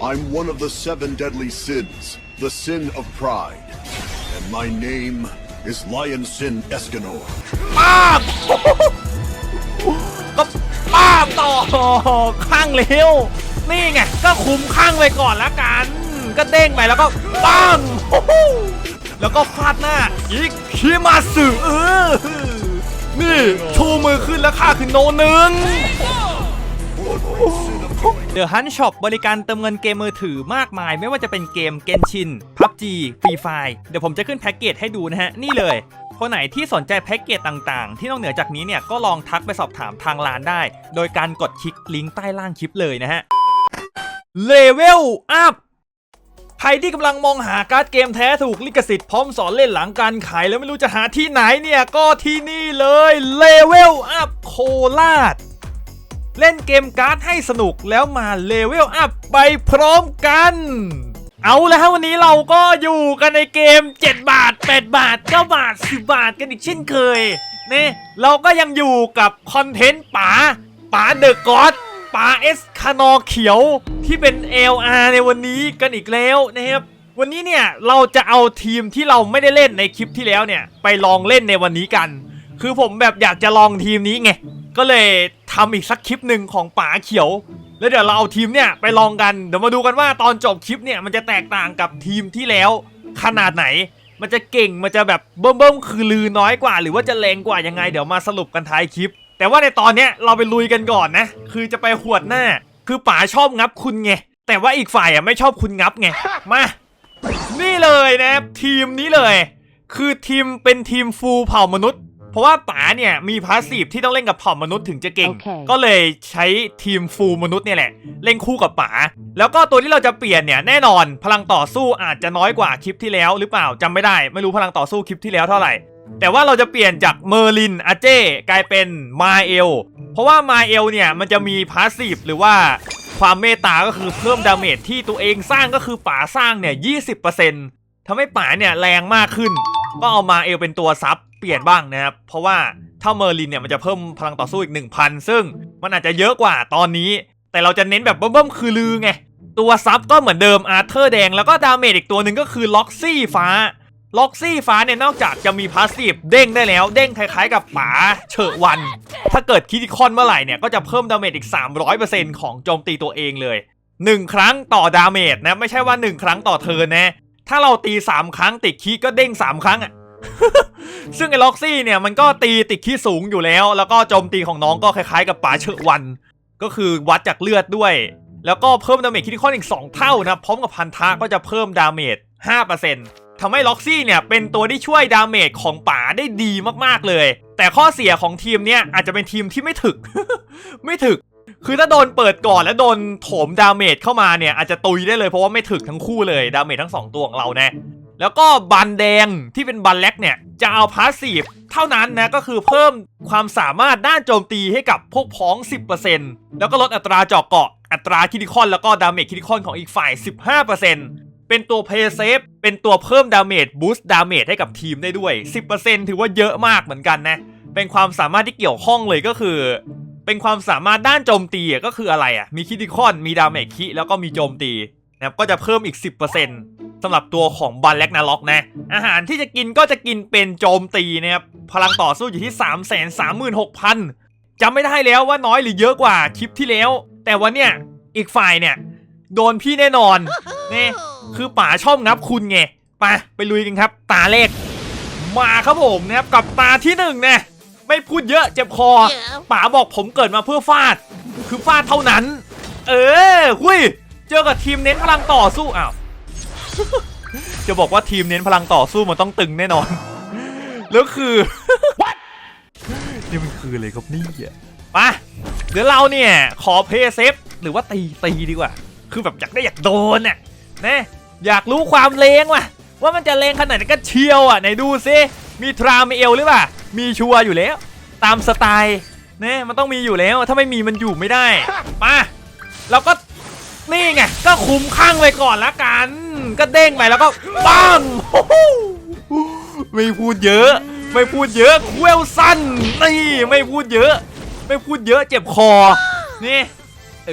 I'm one of the seven deadly sins, the sin of pride. And my name is Lion Sin Escanor. ป้าบก็ป้าบต่อข้างเร็วนี่ไงก็คุมข้างไปก่อนละกัน ก็เด้งไปแล้วก็ปังโอ้โหแล้วก็ฟาดหน้าอีกคิมาสึเออนี่ชูมือขึ้นแล้วข้าคือโนหนึ่ง เดอะฮันช็อปบริการเติมเงินเกมมือถือมากมาย ไม่ว่าจะเป็นเกมเกนชิน PUBG ฟรีไฟเดี๋ยวผมจะขึ้นแพ็กเกจให้ดูนะฮะ นี่เลยคนไหนที่สนใจแพ็กเกจต่างๆ ที่นอกเหนือจากนี้เนี่ยก็ลองทักไปสอบถามทางร้านได้ โดยการกดคลิกลิงก์ใต้ล่างคลิปเลยนะฮะเลเวลอัพใครที่กำลังมองหาการ์ดเกมแท้ถูกลิขสิทธิ์พร้อมสอนเล่นหลังการขายแล้วไม่รู้จะหาที่ไหนเนี่ย ก็ที่นี่เลยเลเวลอัพโคราช เล่นเกมการ์ดให้สนุกแล้วมาเลเวลอัพไปพร้อมกัน เอาแล้ววันนี้เราก็อยู่กันในเกม 7 บาท 8 บาท 9 บาท 10 บาทกันอีกเช่นเคยนี่เราก็ยังอยู่กับคอนเทนต์ป๋าป๋าเดอะกอดป๋าเอสคานอเขียวที่เป็น LR ในวันนี้กันอีกแล้วนะครับวันนี้เนี่ยเราจะเอาทีมที่เราไม่ได้เล่นในคลิปที่แล้วเนี่ยไปลองเล่นในวันนี้กัน คือผมแบบอยากจะลองทีมนี้ไง ก็เลยทำอีกสักคลิปหนึ่งของป๋าเขียว แล้วเดี๋ยวเราเอาทีมเนี่ยไปลองกัน เดี๋ยวมาดูกันว่าตอนจบคลิปเนี่ยมันจะแตกต่างกับทีมที่แล้ว ขนาดไหน มันจะเก่ง มันจะแบบเบิ่มเบิ่มๆคือลือน้อยกว่า หรือว่าจะแรงกว่ายังไง เดี๋ยวมาสรุปกันท้ายคลิป แต่ว่าในตอนเนี้ยเราไปลุยกันก่อนนะ คือจะไปหวดหน้า คือป๋าชอบงับคุณไง แต่ว่าอีกฝ่ายอะไม่ชอบคุณงับไง มา นี่เลยนะทีมนี้เลย คือทีมเป็นทีมฟูลเผ่ามนุษย์ ราะว่าป๋าเนี่ยมีพาสซีฟที่ต้องเล่นกับเผ่ามนุษย์ถึงจะเก่งโอเคก็เลยใช้ทีมฟูลมนุษย์เนี่ยแหละ เล่นคู่กับป๋าแล้วก็ตัวที่เราจะเปลี่ยนเนี่ยแน่นอนพลังต่อสู้อาจจะน้อยกว่าคลิปที่แล้ว หรือเปล่าจำไม่ได้ ไม่รู้พลังต่อสู้คลิปที่แล้วเท่าไหร่ แต่ว่าเราจะเปลี่ยนจากเมอร์ลินอาเจ้กลายเป็นมาเอลเพราะว่ามาเอลเนี่ยมันจะมีพาสซีฟหรือว่าความเมตตาก็คือเพิ่มดาเมจที่ตัวเองสร้างก็คือป๋าสร้างเนี่ย20%ทำให้ป๋าเนี่ยแรงมากขึ้น ก็เอามาเอลเป็นตัวซับ เปลี่ยนบ้างนะครับ เพราะว่าถ้าเมอร์ลินเนี่ยมันจะเพิ่มพลังต่อสู้อีก 1,000 ซึ่งมันอาจจะเยอะกว่าตอนนี้ แต่เราจะเน้นแบบเบิ่มๆคือลือไง ตัวซับก็เหมือนเดิมอาร์เธอร์แดง แล้วก็ดาเมจอีกตัวหนึ่งก็คือล็อกซี่ฟ้า ล็อกซี่ฟ้าเนี่ยนอกจากจะมีพาสซีฟเด้งได้แล้ว เด้งคล้ายๆกับป๋าเฉอะวัน ถ้าเกิดคิติคอนเมื่อไหร่เนี่ยก็จะเพิ่มดาเมจอีก 300%ของโจมตีตัวเองเลย 1 ครั้งต่อดาเมจนะไม่ใช่ว่า 1 ครั้งต่อเทิร์นนะถ้าเราตี 3 ครั้งติดคีก็เด้ง 3 ครั้งอะ ซึ่งไอ้ล็อกซี่เนี่ยมันก็ตีติดคีสูงอยู่แล้ว แล้วก็โจมตีของน้องก็คล้ายๆกับป๋าเฉอวัน ก็คือวัดจากเลือดด้วย แล้วก็เพิ่มดาเมจคิติคอนอีก 2 เท่านะพร้อมกับพันธะก็จะเพิ่มดาเมจ5%ทำให้ล็อกซี่เนี่ยเป็นตัวที่ช่วยดาเมจของป๋าได้ดีมากๆเลย แต่ข้อเสียของทีมเนี่ยอาจจะเป็นทีมที่ไม่ถึก ไม่ถึก คือถ้าโดนเปิดก่อนแล้วโดนโถมดาเมจเข้ามาเนี่ยอาจจะตุยได้เลยเพราะว่าไม่ถึกทั้งคู่เลยดาเมจทั้งสองตัวของเราแนะ แล้วก็บันแดงที่เป็นบันแล็กเนี่ย จะเอาพาสซีฟเท่านั้นนะก็คือเพิ่มความสามารถด้านโจมตีให้กับพวกพ้อง 10%แล้วก็ลดอัตราเจาะเกาะ อัตราคิดิคอนแล้วก็ดาเมจคิดิคอนของอีกฝ่าย 15%เป็นตัวเพย์เซฟเป็นตัวเพิ่มดาเมจบูสต์ดาเมจให้กับทีมได้ด้วย 10%ถือว่าเยอะมากเหมือนกันนะ เป็นความสามารถที่เกี่ยวข้องเลยก็คือ เป็นความสามารถด้านโจมตีก็คืออะไรอะ มีคิดิคอน มีดาเมจคิ แล้วก็มีโจมตีนะครับก็จะเพิ่มอีก 10% สำหรับตัวของบันแลกนาล็อกนะ อาหารที่จะกินก็จะกินเป็นโจมตีนะครับ พลังต่อสู้อยู่ที่ 3 3 6 0 0 0จำไม่ได้แล้วว่าน้อยหรือเยอะกว่าคลิปที่แล้ว แต่ว่าเนี่ยอีกฝ่ายเนี่ย โดนพี่แน่นอนนี่คือป๋าชอบงับคุณไงไปไปลุยกันครับ ตาเลขมาครับผมนะครับกับตาที่หนึ่งเนี่ยไม่พูดเยอะเจ็บคอป๋าบอกผมเกิดมาเพื่อฟาด คือฟาดเท่านั้น เออ หุยเจอกับทีมเน้นพลังต่อสู้อ้าว จะบอกว่าทีมเน้นพลังต่อสู้มันต้องตึงแน่นอน แล้วคือ นี่มันคืออะไรครับนี่อะไปเดี๋ยวเราเนี่ย ขอเพย์เซฟหรือว่าตีตีดีกว่า คือแบบอยากได้อยากโดนน่ะนะอยากรู้ความเลงว่ะ ว่ามันจะเลงขนาดไหนก็เชียวอะไหนดูซิมีทรามีเอลหรือเปล่า มีชัวร์อยู่แล้ว ตามสไตล์เนี่ยมันต้องมีอยู่แล้ว ถ้าไม่มีมันอยู่ไม่ได้มาเราก็ นี่ไงก็คุมข้างไว้ก่อนละกัน ก็เด้งไปแล้วก็ปังโอ้โหไม่พูดเยอะ ไม่พูดเยอะเวลสั้นนี่ไม่พูดเยอะ ไม่พูดเยอะเจ็บคอนี่เอ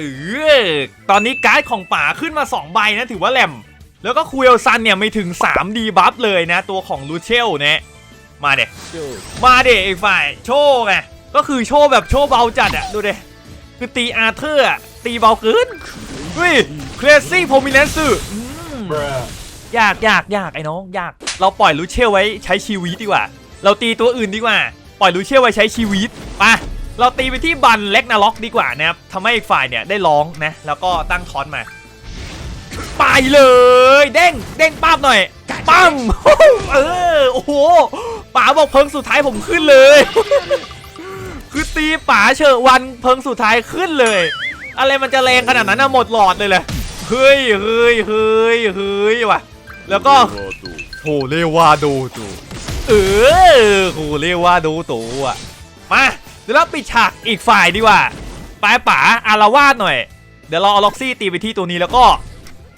อตอนนี้การ์ดของป่าขึ้นมา 2 ใบนะถือว่าแหลมแล้วก็คูเอลซันเนี่ยไมีถึง 3 ดีบัฟเลยนะ ตัวของลูเชลเนี่ยมาเด็มาเด็อีกฝ่ายโชว์ไงก็คือโชว์แบบโชว์เบาจัดอะดูเด็คือตีอาร์เธอร์ตีเบาเกิน เฮ้ยเคลซี่โพมิเนนซ์ยากยากยากไอ้น้องยาก เราปล่อยลูเชลไว้ใช้ชีวิตดีกว่า เราตีตัวอื่นดีกว่า ปล่อยลูเชลไว้ใช้ชีวิตไปเราตีไปที่บันเล็กนาล็อกดีกว่านะครับทำให้อีกฝ่ายเนี่ยได้ร้องนะ แล้วก็ตั้งทอนมา ไปเลย เด้งเด้งป้าบหน่อยปั้มเออโอ้โหป๋าบอกเพิงสุดท้ายผมขึ้นเลย คือตีป๋าเฉอะวันเพิงสุดท้ายขึ้นเลย อะไรมันจะแรงขนาดนั้นนะหมดหลอดเลยเลยเฮ้ยเฮ้ยเฮ้ยเฮ้ยว่ะ แล้วก็โหเรวาโดโตเออโหเรวาโดโตอะ มาเดี๋ยวเราปิดฉากอีกฝ่ายดีกว่าปลายป๋าอารวาสหน่อย เดี๋ยวเราเอาล็อกซี่ตีไปที่ตัวนี้แล้วก็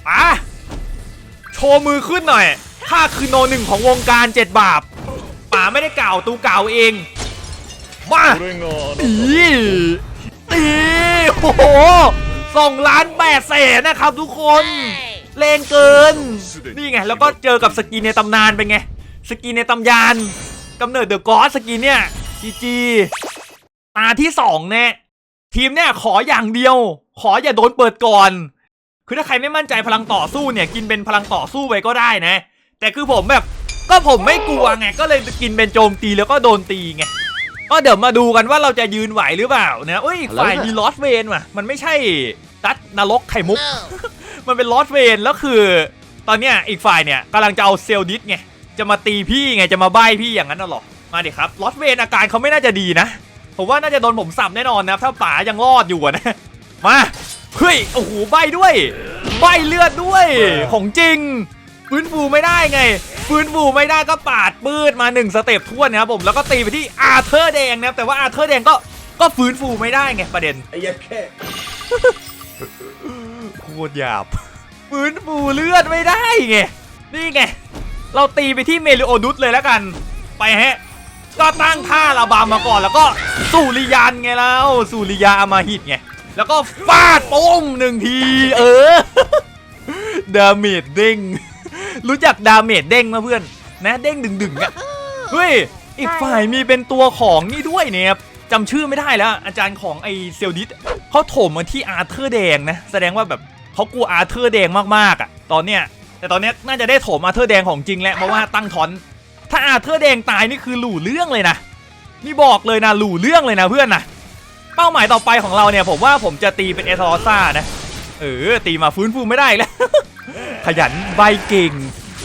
ป๋าโชว์มือขึ้นหน่อยข้าคือโนหนึ่งของวงการเจ็ดบาปป๋าไม่ได้กล่าวตูกล่าวเองมาอี อีโอ้โหสองล้านแปดแสนนะครับทุกคนเลงเกิน นี่ไง แล้วก็เจอกับสกินในตำนานเป็นไง สกินในตำยานกำเนิดเดอะกอสสกินเนี่ยจีจีตาที่สองเนี่ยทีมเนี่ยขออย่างเดียว ขออย่าโดนเปิดก่อน คือถ้าใครไม่มั่นใจพลังต่อสู้เนี่ย กินเป็นพลังต่อสู้ไปก็ได้นะ แต่คือผมแบบก็ผมไม่กลัวไง ก็เลยกินเป็นโจมตีแล้วก็โดนตีไง ก็เดี๋ยวมาดูกันว่าเราจะยืนไหวหรือเปล่านะเอ้ยฝ่ายมีลอสเวนว่ะมันไม่ใช่ตัดนรกไข่มุก มันเป็นลอสเวนแล้วคือ ตอนเนี้ยอีกฝ่ายเนี่ยกำลังจะเอาเซลดิสไงจะมาตีพี่ไงจะมาใบ้พี่อย่างนั้นน่ะหรอมาดิครับลอสเวนอาการเขาไม่น่าจะดีนะผมว่าน่าจะโดนผมสับแน่นอนนะถ้าป๋ายังรอดอยู่อะนะมาเฮ้ยโอ้โหใบด้วย ใบเลือดด้วยของจริง ฟื้นฟูไม่ได้ไง ฟื้นฟูไม่ได้ก็ปาดปืดมาหนึ่งสเต็ปท้วนนะครับผมแล้วก็ตีไปที่อาร์เธอร์แดงนะครับแต่ว่าอาร์เธอร์แดงก็ก็ฟื้นฟูไม่ได้ไงประเด็นไอ้ยัดแค่โคตรหยาบฟื้นฟูเลือดไม่ได้ไงนี่ไง เราตีไปที่เมลิโอดุสเลยแล้วกัน ไปฮะก็ตั้งท่าระบำมาก่อนแล้วก็สุริยันไงแล้วสุริยาอามาหิตไงแล้วก็ฟาดปุ้งหนึ่งที เออดาเมจเด้ง รู้จักดาเมจเด้งมาเพื่อน นะเด้งดึงๆอะเฮ้ยอีกฝ่ายมีเป็นตัวของนี่ด้วยเนี่ยครับจำชื่อไม่ได้แล้ว อาจารย์ของไอเซลดิสเขาโถมมาที่อาร์เธอร์แดงนะ แสดงว่าแบบเขากลัวอาร์เธอร์แดงมากๆอะ ตอนเนี้ยแต่ตอนเนี้ยน่าจะได้โถมอาร์เธอร์แดงของจริงแล้วเพราะว่าตั้งทอน ถ้าอาร์เธอร์แดงตายนี่คือหลู่เรื่องเลยนะนี่บอกเลยนะหลู่เรื่องเลยนะเพื่อนนะเป้าหมายต่อไปของเราเนี่ยผมว่าผมจะตีเป็นเอทอร์ซ่านะเออตีมาฟื้นฟูไม่ได้แล้ว ขยันใบเก่ง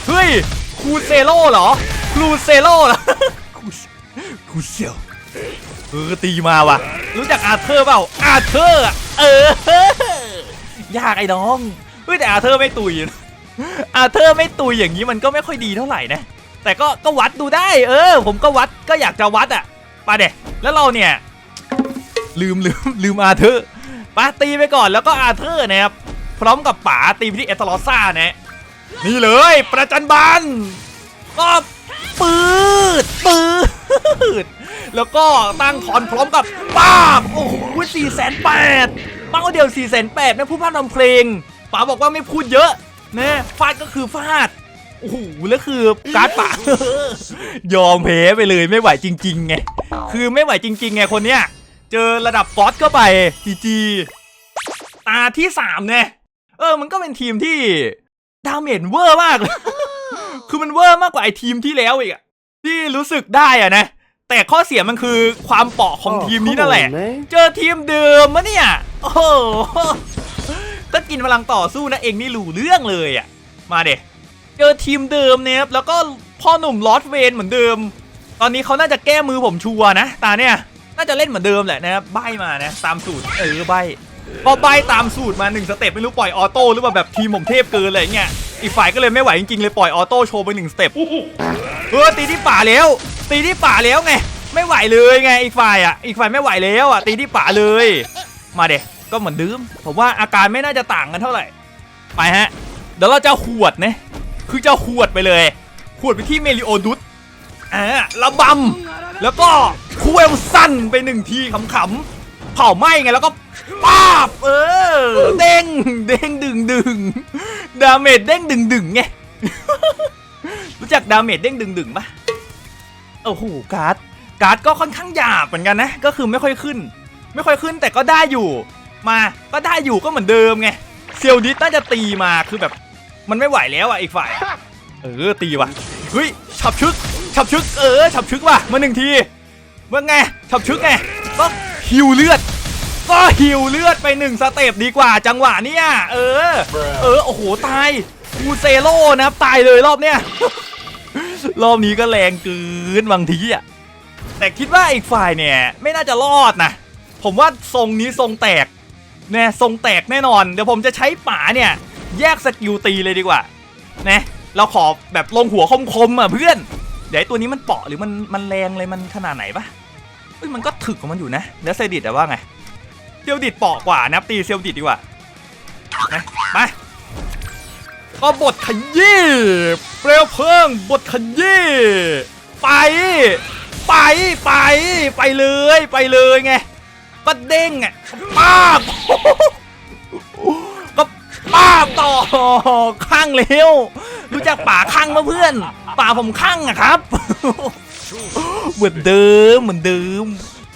เฮ้ยครูเซโร่เหรอครูเซโร่เหรอคูคูเซลเออตีมาว่ะ รู้จักอาร์เธอร์เปล่า อาร์เธอร์เออ ยากไอ้น้อง เฮ้ยแต่อาร์เธอร์ไม่ตุย อาร์เธอร์ไม่ตุยอย่างนี้มันก็ไม่ค่อยดีเท่าไหร่นะ แต่ก็ก็วัดดูได้ เออ ผมก็วัดก็อยากจะวัดอะไปเด็แล้วเราเนี่ย ลืมลืมลืมอาร์เธอร์ปาตีไปก่อนแล้วก็อาร์เธอร์นะครับ ร้อมกับป๋าตีไปที่เอตลอซ่านะนี่เลย ประจันบานก็ปืดปืดแล้วก็ตั้งถอนพร้อมกับป้าบโอ้โหสี่แสนแปดเป้าเดียวสี่แสนแปดนะผู้พากย์นำเพลงป๋าบอกว่าไม่พูดเยอะนะฟาดก็คือฟาดโอ้โหแล้วคือการ์ดป่ายอมแพ้ไปเลยไม่ไหวจริงๆไงคือไม่ไหวจริงๆไงคนเนี้ยเจอระดับฟอสเข้าไปจีจีตาที่สามเนี่ย เออ มันก็เป็นทีมที่ดาเมจเวอร์มากเลยคือมันเวอร์มากกว่าไอทีมที่แล้วอีกอะที่รู้สึกได้อะนะ แต่ข้อเสียมันคือความเปราะของทีมนี้นั่นแหละ เจอทีมเดิมมะเนี่ย โอ้โหก็กินพลังต่อสู้นะเองนี่รู้เรื่องเลยอะมาเด็เจอทีมเดิมเนี่ยครับแล้วก็พ่อหนุ่มลอสเวนเหมือนเดิม ตอนนี้เขาน่าจะแก้มือผมชัวร์นะ ตาเนี่ย น่าจะเล่นเหมือนเดิมแหละนะครับ ใบมานะ ตามสูตร เออใบ พอใบตามสูตรมาหนึ่งสเต็ปไม่รู้ปล่อยออโต้หรือเปล่าแบบทีมผมเทพเกินอะไรเงี้ยอีกฝ่ายก็เลยไม่ไหวจริงๆเลยปล่อยออโต้โชว์ไปหนึ่งสเต็ปเออตีที่ป่าแล้ว ตีที่ป่าแล้วไง ไม่ไหวเลยไงอีกฝ่ายอะอีกฝ่ายไม่ไหวแล้วอะตีที่ป่าเลย มาเด็ก็เหมือนเดิมผมว่าอาการไม่น่าจะต่างกันเท่าไหร่ไปฮะเดี๋ยวเราจะขวดนะคือจะขวดไปเลยขวดไปที่เมลิโอดุสอ่าระบำแล้วก็คูเอลสั้นไปหนึ่งทีขำๆเผาไหม้ไงแล้วก็ ป้าบเออ เด้ง เด้งดึงดึงดาเมจเด้งดึงดึงไง รู้จักดาเมจเด้งดึงดึงปะโอ้โหการ์ด การ์ดก็ค่อนข้างหยาบเหมือนกันนะ ก็คือไม่ค่อยขึ้น ไม่ค่อยขึ้นแต่ก็ได้อยู่ มา ก็ได้อยู่ก็เหมือนเดิมไง เซียวดิสน่าจะตีมา คือแบบ มันไม่ไหวแล้วอะอีกฝ่าย เออ ตีว่ะ เฮ้ย ฉับชึก ฉับชึก เออ ฉับชึกว่ะ มาหนึ่งที เมื่อไง ฉับชึกไง ก็ฮิวเลือด ก็ฮิวเลือดไปหนึ่งสเต็ปดีกว่าจังหวะเนี้ยเออ เออ โอ้โห ตายอูเซโร่นะครับตายเลยรอบเนี้ยรอบนี้ก็แรงเกินบางทีอะแต่คิดว่าอีกฝ่ายเนี่ย ไม่น่าจะรอดนะ ผมว่าทรงนี้ทรงแตกเนี่ยทรงแตกแน่นอน เดี๋ยวผมจะใช้ป่าเนี่ย แยกสกิลตีเลยดีกว่านะเราขอแบบลงหัวคมๆอะเพื่อน เดี๋ยวไอ้ตัวนี้มันเปาะหรือมันมันแรงเลยมันขนาดไหนปะเฮ้ยมันก็ถึกของมันอยู่นะ แล้วเซดิตแต่ว่าไง เซียวดิดเปาะกว่านะตีเซียวดิดดีกว่านะมาก็บทขยี้เปลวเพลิงบทขยี้ไป ไปไปไปเลยไปเลยไงก็เด้งอะป้าบก็ป้าบต่อข้างเร็วรู้จักป่าข้างมาเพื่อน ป่าผมข้างอะครับเหมือนเดิมเหมือนเดิม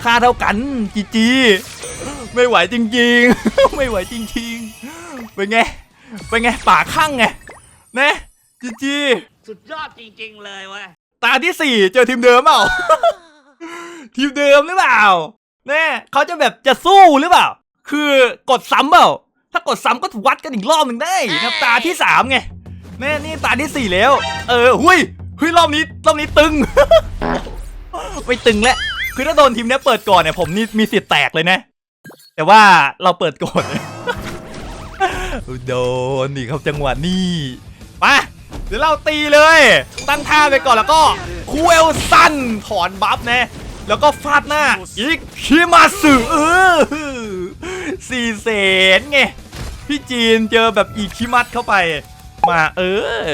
ค่าเท่ากันจีจี ไม่ไหวจริงๆ ไม่ไหวจริงๆ เป็นไง เป็นไงป่าข้างไง นะจีจีสุดยอดจริงๆเลยเว้ย ตาที่สี่เจอทีมเดิมเปล่า ทีมเดิมหรือเปล่าแน่เขาจะแบบจะสู้หรือเปล่า คือกดซ้ำเปล่า ถ้ากดซ้ำก็วัดกันอีกรอบหนึ่งได้นะครับตาที่สามไงแน่นี่ตาที่สี่แล้ว เออหุยหุยรอบนี้รอบนี้ตึง ไม่ตึงแล้วคือถ้าโดนทีมเนี้ยเปิดก่อนเนี่ยผมนี่มีสิทธิ์แตกเลยนะ แต่ว่าเราเปิดก่อนโดนนี่ครับจังหวะนี้มาเดี๋ยวเราตีเลย ตั้งท่าไปก่อนแล้วก็คูเอลซันถอนบัฟนะแล้วก็ฟาดหน้าอีกคิมาสึเออสี่เสนไงพี่จีนเจอแบบอีคิมัดเข้าไป มาเอ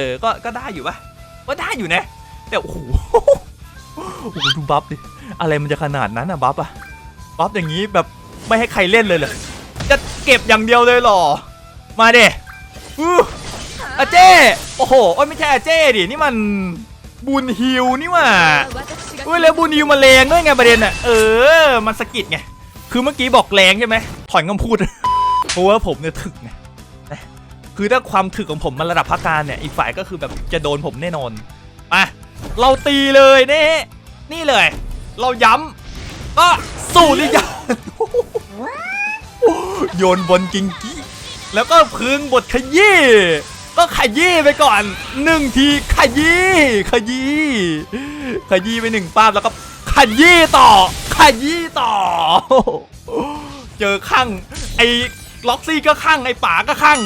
อ ก็ก็ได้อยู่ปะก็ได้อยู่นะ แต่โอ้โหโอ้โหดูบัฟดิอะไรมันจะขนาดนั้นอะบัฟอะบัฟอย่างนี้แบบ ไม่ให้ใครเล่นเลยเหรอจะเก็บอย่างเดียวเลยเหรอ มาเด้อู้อาเจ้ โอ้โหโอ้ยไม่ใช่อาเจ้ดิ นี่มันบุญฮิวนี่ว่าเฮ้ยแล้วบุญฮิวมาแรงด้วยไงประเด็นอะ เออ มันสะกิดไง คือเมื่อกี้บอกแรงใช่ไหมถอนคำพูด เพราะว่าผมเนี่ยถึกไงคือถ้าความถึกของผมมันระดับพักการเนี่ย อีกฝ่ายก็คือแบบจะโดนผมแน่นอน มา เราตีเลยนี่นี่เลย เราย้ำก็ สู้ดิยาโยนบนกิงกี้ แล้วก็พึ่งบทขยี้ก็ขยี้ไปก่อนหนึ่งทีขยี้ขยี้ขยี้ไปหนึ่งป้าบแล้วก็ขยี้ต่อขยี้ต่อ เจอข้างไอ้ล็อกซี่ก็ข้างไอ้ป๋าก็ข้าง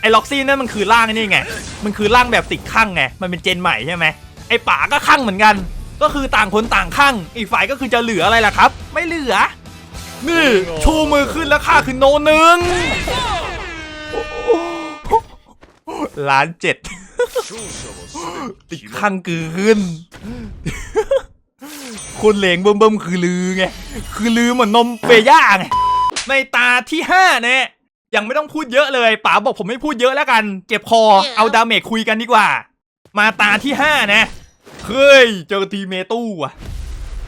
ไอ้ล็อกซี่นั่นมันคือร่างไอ้นี่ไง มันคือร่างแบบติดข้างไง มันเป็นเจนใหม่ใช่ไหมไอ้ป๋าก็ข้างเหมือนกัน ก็คือต่างคนต่างข้างอีกฝ่ายก็คือจะเหลืออะไรล่ะครับ ไม่เหลือ นี่ชูมือขึ้นแล้วค่าคือโนหนึ่งล้านเจ็ดติดข้างกืนคนเหลงเบิ่มๆคือลือไง คือลือเหมือนนมเฟย่าไง ในตาที่ห้าเนี่ยยังไม่ต้องพูดเยอะเลยป๋าบอกผมไม่พูดเยอะแล้วกันเจ็บคอเอาดาเมจคุยกันดีกว่า มาตาที่ห้านะ เฮ้ยเจอทีเมตู้อะ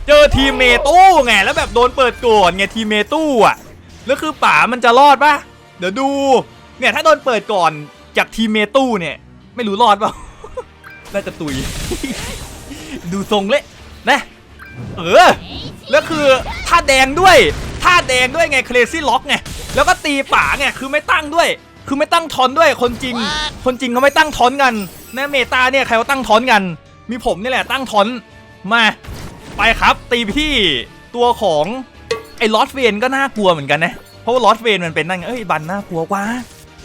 เจอทีเมตู้ไงแล้วแบบโดนเปิดก่อนไงทีเมตู้อะแล้วคือป๋ามันจะรอดปะเดี๋ยวดู เนี่ยถ้าโดนเปิดก่อนจากทีเมตู้เนี่ย ไม่รู้รอดเปล่าน่าจะตุย ดูทรงเละนะเออแล้วคือท่าแดงด้วยท่าแดงด้วยไงเคลซี่ล็อกไงแล้วก็ตีป๋าไงคือไม่ตั้งด้วย คือไม่ตั้งทอนด้วยคนจริง คนจริงเขาไม่ตั้งทอนกันนะเมตาเนี่ยใครเขาตั้งทอนกัน มีผมนี่แหละตั้งทอนมา ไปครับตีไปที่ตัวของไอ้ลอสเวนก็น่ากลัวเหมือนกันนะ เพราะว่าลอสเวนมันเป็นนั่งเอ้ยบันน่ากลัวกว่า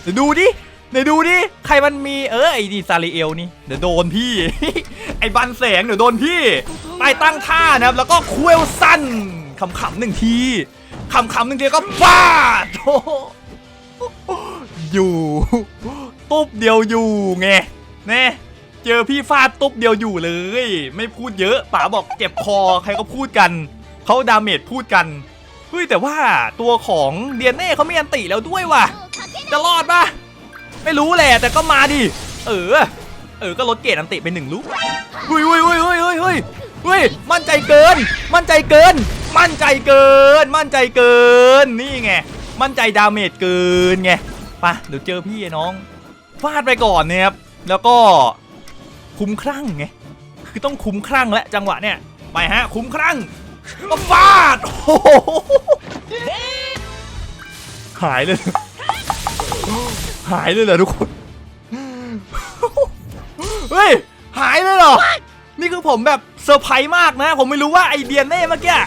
เดี๋ยวดูดิเดี๋ยวดูดิใครมันมีเออไอ้ดีซาริเอลนี่เดี๋ยวโดนพี่ ไอ้บันแสงเดี๋ยวโดนพี่ ไปตั้งท่านะครับ แล้วก็คุเอลสั้นขำๆหนึ่งทีขำๆหนึ่งทีก็ฟาดโอ้อยู่ ตุ๊บเดียวอยู่ไงแน่ เจอพี่ฟาดตุ๊บเดียวอยู่เลย ไม่พูดเยอะป๋าบอกเจ็บคอใครก็พูดกันเขาดาเมจพูดกันเฮ้ยแต่ว่าตัวของเดียนเน่เขาไมีอันติแล้วด้วยว่ะจะรอดปะไม่รู้แหละแต่ก็มาดิเออ เออก็ลดเกรดอันติไปหนึ่งลูกเฮ้ยเฮ้ยเฮ้ยเฮ้ยเฮ้ยเฮ้ยเฮ้ยมั่นใจเกิน มั่นใจเกิน มั่นใจเกิน มั่นใจเกินนี่ไงมั่นใจดาเมจเกินไงปะเดี๋ยวเจอพี่ไอ้น้องฟาดไปก่อนเนี่ยครับแล้วก็ คุ้มครั่งไงคือต้องคุ้มครั่งและจังหวะเนี่ยไปฮะคุ้มครั่งก็ฟาดโอ้โหหายเลย หายเลยเหรอทุกคนเฮ้ยหายเลยเหรอ นี่คือผมแบบเซอร์ไพรส์มากนะ ผมไม่รู้ว่าไอเดียนเน่เมื่อกี้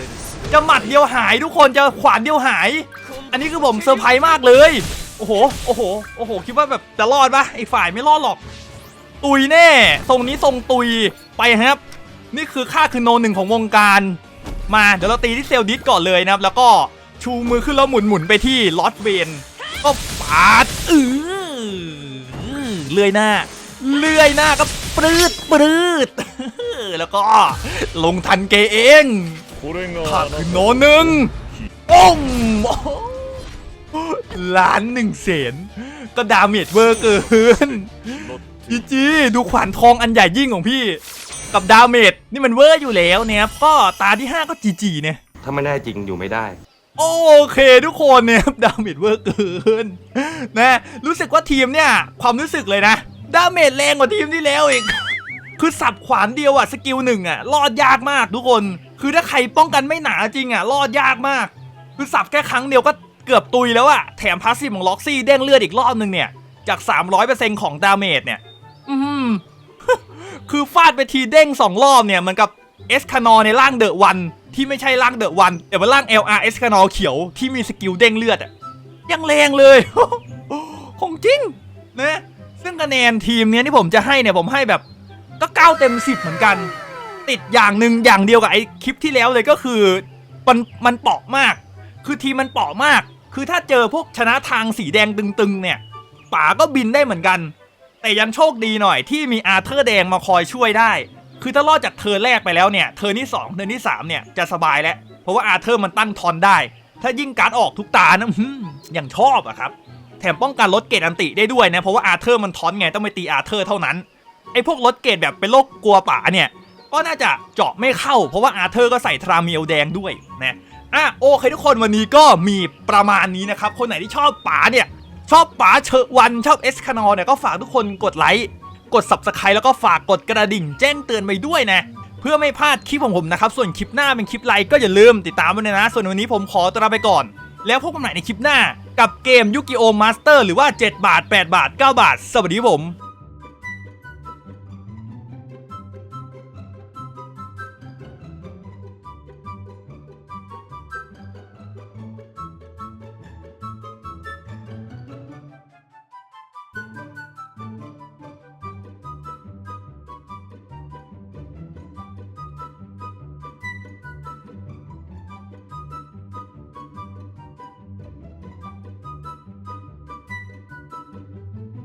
จะหมัดเดียวหายทุกคนจะขวานเดียวหาย อันนี้คือผมเซอร์ไพรส์มากเลย โอ้โห โอ้โห โอ้โห คิดว่าแบบจะรอดปะไอฝ่ายไม่รอดหรอก ตุยแน่ทรงนี้ทรงตุยไปครับ นี่คือค่าคือโนหนึ่งของวงการ มาเดี๋ยวเราตีที่เซลดิสก่อนเลยนะครับ แล้วก็ชูมือขึ้นแล้วหมุนหมุนไปที่ลอตเวนก็ปาดเออเลื่อยหน้า เลื่อยหน้าก็ปรืดปรืดแล้วก็ลงทันเกเองข้าคือโนหนึ่งอ้มล้านหนึ่งเสนก็ดาเมจเวอร์เกิน จีจีดูขวานทองอันใหญ่ยิ่งของพี่ กับดาเมจนี่มันเวอร์อยู่แล้วเนี่ยครับก็ตาที่ 5 ก็จีจีเนี่ย ถ้าไม่แน่จริงอยู่ไม่ได้ โอเคทุกคนเนี่ยครับดาเมจเวอร์เกินนะรู้สึกว่าทีมเนี่ย ความรู้สึกเลยนะ ดาเมจแรงกว่าทีมที่แล้วอีกคือสับขวานเดียวอะสกิลหนึ่งอะรอดยากมากทุกคน คือถ้าใครป้องกันไม่หนาจริงอะรอดยากมาก คือสับแค่ครั้งเดียวก็เกือบตุยแล้วอะแถมพาสซีฟของล็อกซี่เด้งเลือดอีกรอบนึงเนี่ยจาก 300%ของดาเมจเนี่ย อืมคือฟาดไปทีเด้งสองรอบเนี่ยเหมันกับเอสคานอในร่างเดอะวัน ที่ไม่ใช่ร่างเดอะวันแต่เป็นร่าง LR เอสคานอเขียวที่มีสกิลเด้งเลือดอะยังแรงเลยของจริงนะซึ่งคะแนนทีมเนี้ยที่ผมจะให้เนี่ยผมให้แบบก็เก้าเต็มสิบเหมือนกัน ติดอย่างหนึ่งอย่างเดียวกับไอ้คลิปที่แล้วเลยก็คือมันมันเปาะมาก คือทีมมันเปาะมาก คือถ้าเจอพวกชนะทางสีแดงตึงๆเนี่ยป๋าก็บินได้เหมือนกัน แต่ยังโชคดีหน่อยที่มีอาร์เธอร์แดงมาคอยช่วยได้ คือถ้ารอดจากเทิร์นแรกไปแล้วเนี่ยเทิร์นที่2เทิร์นที่3เนี่ยจะสบายแล้ว เพราะว่าอาร์เธอร์มันตั้งทอนได้ ถ้ายิ่งการ์ดออกทุกตานะอย่างชอบอะครับ แถมป้องกันลดเกรดอันติได้ด้วยนะ เพราะว่าอาร์เธอร์มันทอนไงต้องไปตีอาร์เธอร์เท่านั้น ไอ้พวกลดเกรดแบบเป็นโรคกลัวป่าเนี่ย ก็น่าจะเจาะไม่เข้า เพราะว่าอาร์เธอร์ก็ใส่ทราเมียลแดงด้วยนะอะโอเคทุกคนวันนี้ก็มีประมาณนี้นะครับ คนไหนที่ชอบป๋าเนี่ย ชอบป๋าเชอวันชอบเอสคานอเนี่ยก็ฝากทุกคนกดไลค์กด subscribe แล้วก็ฝากกดกระดิ่งแจ้งเตือนไปด้วยนะ เพื่อไม่พลาดคลิปของผมนะครับ ส่วนคลิปหน้าเป็นคลิปไลค์ก็อย่าลืมติดตามไว้เลยนะ ส่วนวันนี้ผมขอตัวลาไปก่อน แล้วพบกันใหม่ในคลิปหน้า กับเกมยุกิโอมาสเตอร์หรือว่า 7 บาท 8 บาท 9 บาท สวัสดีผม